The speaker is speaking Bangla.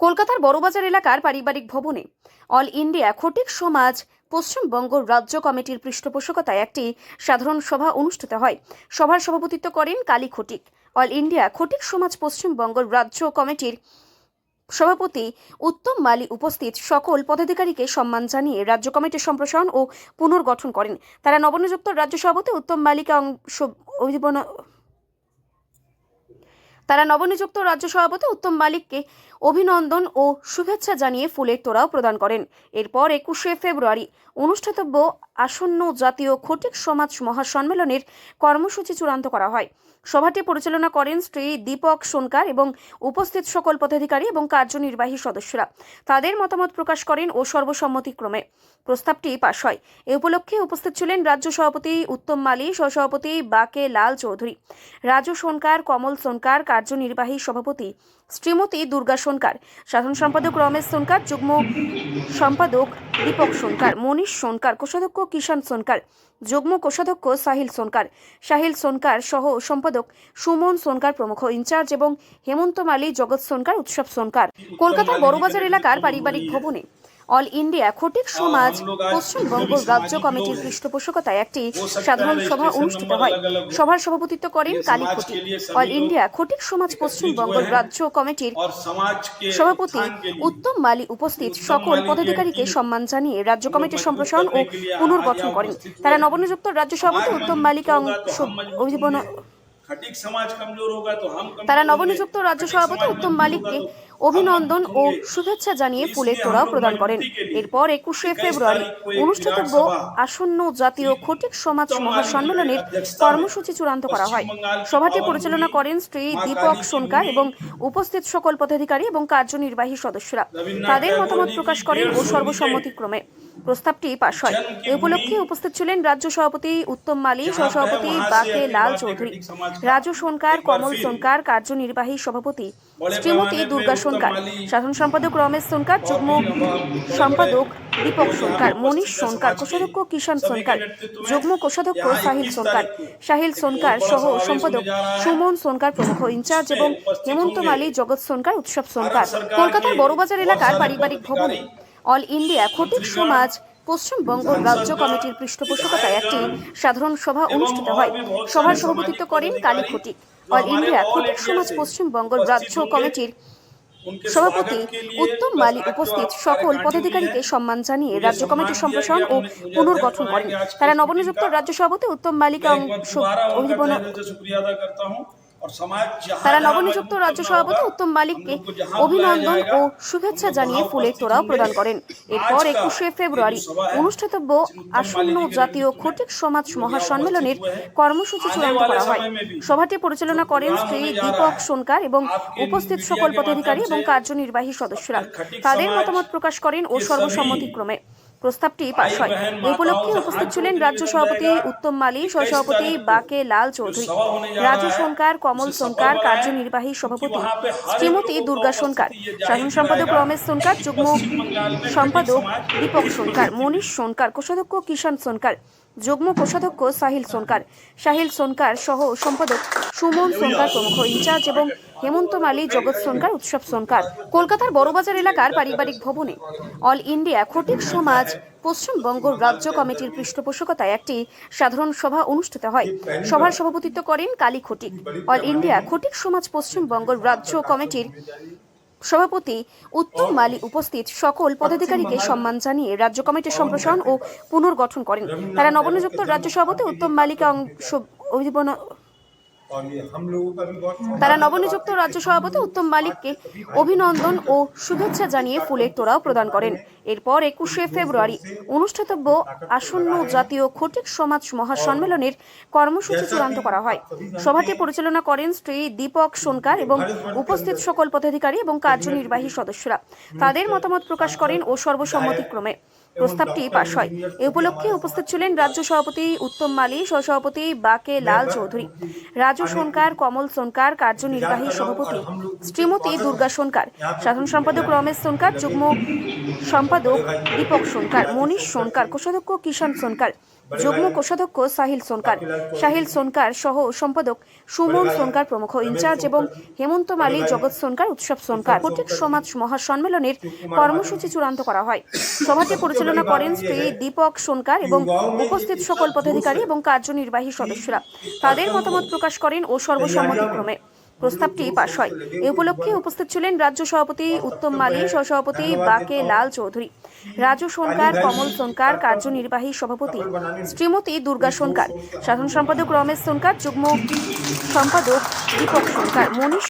কলকাতার বড়বাজার এলাকার পারিবারিক ভবনে। অল ইন্ডিয়া খটিক সমাজ পশ্চিমবঙ্গ রাজ্য কমিটির পৃষ্ঠপোষকতায় একটি সাধারণ সভা অনুষ্ঠিত হয়। সভার সভাপতিত্ব করেন কালী খটিক। অল ইন্ডিয়া খটিক সমাজ পশ্চিমবঙ্গ রাজ্য কমিটির সভাপতি উত্তম মালি উপস্থিত। সকল পদাধিকারীকে সম্মান জানিয়ে রাজ্য কমিটির সম্প্রসারণ ও পুনর্গঠন করেন। তারা নবনিযুক্ত রাজ্য সভাপতি উত্তম মালিকা অংশ তারা নবনিযুক্ত রাজ্য সভাপতি উত্তম মালিককে অভিনন্দন ও শুভেচ্ছা জানিয়ে ফুলের তোড়াও প্রদান করেন। এরপর একুশে ফেব্রুয়ারি অনুষ্ঠিতব্য আসন্ন জাতীয় খটিক সমাজ মহাসম্মেলনের কর্মসূচি চূড়ান্ত করা হয়। সভাটি পরিচালনা করেন শ্রী দীপক সোনকার এবং উপস্থিত সকল পদাধিকারী এবং কার্যনির্বাহী সদস্যরা। তাদের মতামত প্রকাশ করেন ও সর্বসম্মতিক্রমে প্রস্তাবটি পাশ হয়। এ উপলক্ষে উপস্থিত ছিলেন রাজ্য সভাপতি উত্তম মালি, সহসভাপতি বাকে লাল চৌধুরী, রাজু সোনকার, কমল সোনকার, কার্যনির্বাহী সভাপতি শ্রীমতী দুর্গা সোনকার। সাধারণ সম্পাদক রমেশ সোনকার, যুগ্ম সম্পাদক দীপক সোনকার, মনীষ সোনকার, কোষাধ্যক্ষ কিষাণ সোনকার, যুগ্ম কোষাধ্যক্ষ সাহিল সোনকার। সাহিল সোনকার সহ সম্পাদক সুমন সোনকার প্রমুখ ইনচার্জ এবং হেমন্ত মালী, জগৎ সোনকার, উৎসব সোনকার। কলকাতার বড়বাজার এলাকার পারিবারিক ভবনে অল ইন্ডিয়া খটিক সমাজ পশ্চিমবঙ্গ রাজ্য কমিটির পৃষ্ঠপোষকতায় একটি সাধারণ সভা অনুষ্ঠিত হয়। সভার সভাপতিত্ব করেন কালী খটিক অল ইন্ডিয়া খটিক সমাজ পশ্চিমবঙ্গ রাজ্য কমিটির সভাপতি উত্তম মালি উপস্থিত। সকল পদাধিকারীকে সম্মান জানিয়ে রাজ্য কমিটির সম্প্রসারণ ও পুনর্গঠন করেন। তারা নবনিযুক্ত রাজ্য সভাপতি উত্তম মালিকা অংশ তারা নবনিযুক্ত রাজ্য সভাপতি উত্তম মালিককে অভিনন্দন ও শুভেচ্ছা জানিয়ে ফুলের তোড়াও প্রদান করেন। এরপর একুশে ফেব্রুয়ারি অনুষ্ঠিতব্য আসন্ন জাতীয় ক্ষতিক সমাজ মহাসম্মেলনের কর্মসূচি চূড়ান্ত করা হয়। সভাটি পরিচালনা করেন শ্রী দীপক সোনকার এবং উপস্থিত সকল পদাধিকারী এবং কার্যনির্বাহী সদস্যরা। তাদের মতামত প্রকাশ করেন ও সর্বসম্মতিক্রমে। প্রস্তাবটি পাশ হয় এ উপলক্ষে উপস্থিত ছিলেন রাজ্য সভাপতি উত্তম মালি সহসভাপতি বাকে লাল চৌধুরী রাজু সোনকার কমল সোনকার কার্যনির্বাহী সভাপতি শ্রীমতী দুর্গা সোনকার সাধারণ সম্পাদক রমেশ সোনকার যুগ্ম সম্পাদক দীপক সোনকার মনীষ সোনকার কোষাধ্যক্ষ কিষাণ সোনকার যুগ্ম কোষাধ্যক্ষ সাহিল সোনকার সাহিল সোনকার সহ সম্পাদক সুমন সোনকার প্রমুখ ইনচার্জ এবং হেমন্ত মালি জগৎ সোনকার উৎসব সোনকার কলকাতার বড়বাজার এলাকার পারিবারিক ভবনে অল ইন্ডিয়া খটিক সমাজ পশ্চিমবঙ্গ রাজ্য কমিটির পৃষ্ঠপোষকতায় একটি সাধারণ সভা অনুষ্ঠিত হয়। সভার সভাপতিত্ব করেন কালী খটিক অল ইন্ডিয়া খটিক সমাজ পশ্চিমবঙ্গ রাজ্য কমিটির সভাপতি উত্তম মালি উপস্থিত। সকল পদাধিকারীকে সম্মান জানিয়ে রাজ্য কমিটির সম্প্রসারণ ও পুনর্গঠন করেন। তারা নবনিযুক্ত রাজ্য সভাপতি উত্তম মালিক তারা নবনিযুক্ত রাজ্য সভাপতি উত্তম মালিককে অভিনন্দন ও শুভেচ্ছা জানিয়ে ফুলের তোড়াও প্রদান করেন। এরপর একুশে ফেব্রুয়ারি অনুষ্ঠিতব্য আসন্ন জাতীয় খটিক সমাজ মহাসম্মেলনের কর্মসূচি চূড়ান্ত করা হয়। সভাটি পরিচালনা করেন শ্রী দীপক সোনকার এবং উপস্থিত সকল পদাধিকারী এবং কার্যনির্বাহী সদস্যরা। তাদের মতামত প্রকাশ করেন ও সর্বসম্মতিক্রমে। প্রস্তাবটি পাশ হয়। এই উপলক্ষে উপস্থিত ছিলেন রাজ্য সভাপতি উত্তম মালি সহসভাপতি বাকে লাল চৌধুরী রাজু সোনকার কমল সোনকার কার্যনির্বাহী সভাপতি শ্রীমতী দুর্গা সোনকার সাধারণ সম্পাদক রমেশ সোনকার যুগ্ম সম্পাদক দীপক সোনকার মনীষ সোনকার কোষাধ্যক্ষ কিষাণ সোনকার যুগ্ম কোষাধ্যক্ষ সাহিল সোনকার। সাহিল সোনকার সহ সম্পাদক সুমন সোনকার প্রমুখ ইনচার্জ এবং হেমন্ত মালি, জগৎ সোনকার, উৎসব সোনকার। কলকাতার বড়বাজার এলাকার পারিবারিক ভবনে অল ইন্ডিয়া খটিক সমাজ পশ্চিমবঙ্গ রাজ্য কমিটির পৃষ্ঠপোষকতায় একটি সাধারণ সভা অনুষ্ঠিত হয়। সভার সভাপতিত্ব করেন কালী খটিক। অল ইন্ডিয়া খটিক সমাজ পশ্চিমবঙ্গ রাজ্য কমিটির সভাপতি উত্তম মালি উপস্থিত। সকল পদাধিকারীকে সম্মান জানিয়ে রাজ্য কমিটির সম্প্রসারণ ও পুনর্গঠন করেন। তারা নবনিযুক্ত রাজ্য সভাপতি উত্তম মালিকা অংশ তারা নবনিযুক্ত রাজ্য সভাপতি উত্তম মালিককে অভিনন্দন ও শুভেচ্ছা জানিয়ে ফুলের তোড়াও প্রদান করেন। এরপর একুশে ফেব্রুয়ারি অনুষ্ঠিতব্য আসন্ন জাতীয় খটিক সমাজ মহাসম্মেলনের কর্মসূচি চূড়ান্ত করা হয়। সভাটি পরিচালনা করেন শ্রী দীপক সোনকার এবং উপস্থিত সকল পদাধিকারী এবং কার্যনির্বাহী সদস্যরা। তাদের মতামত প্রকাশ করেন ও সর্বসম্মতিক্রমে। প্রস্তাবটি পাশ হয়। এ উপলক্ষে উপস্থিত ছিলেন রাজ্য সভাপতি উত্তম মালি সহসভাপতি বাকে লাল চৌধুরী, রাজু সোনকার, কমল সোনকার, কার্যনির্বাহী সভাপতি শ্রীমতী দুর্গা সোনকার, সাধারণ সম্পাদক রমেশ সোনকার, যুগ্ম সম্পাদক দীপক সোনকার, মনীষ সোনকার, কোষাধ্যক্ষ কিষাণ সোনকার যুগ্ম কোষাধ্যক্ষ সাহিল সোনকার। সাহিল সোনকার সহ সম্পাদক সুমন সোনকার প্রমুখ ইনচার্জ এবং হেমন্ত মালিক জগৎ সোনকার উৎসব সোনকার ফটিক সমাজ মহাসম্মেলনের কর্মসূচি চূড়ান্ত করা হয়। সভাটি পরিচালনা করেন শ্রী দীপক সোনকার এবং উপস্থিত সকল পদাধিকারী এবং কার্যনির্বাহী সদস্যরা। তাদের মতামত প্রকাশ করেন ও সর্বসম্মতিক্রমে। প্রস্তাবটি পাশ হয়। এ উপলক্ষে উপস্থিত ছিলেন রাজ্য সভাপতি উত্তম মালী, সহসভাপতি বাকে লাল চৌধুরী, রাজু সোনকার, কমল সোনকার, কার্যনির্বাহী সভাপতি শ্রীমতী দুর্গা সোনকার, সাধারণ সম্পাদক রমেশ সোনকার, যুগ্ম সম্পাদক দীপক সোনকার, মনীষ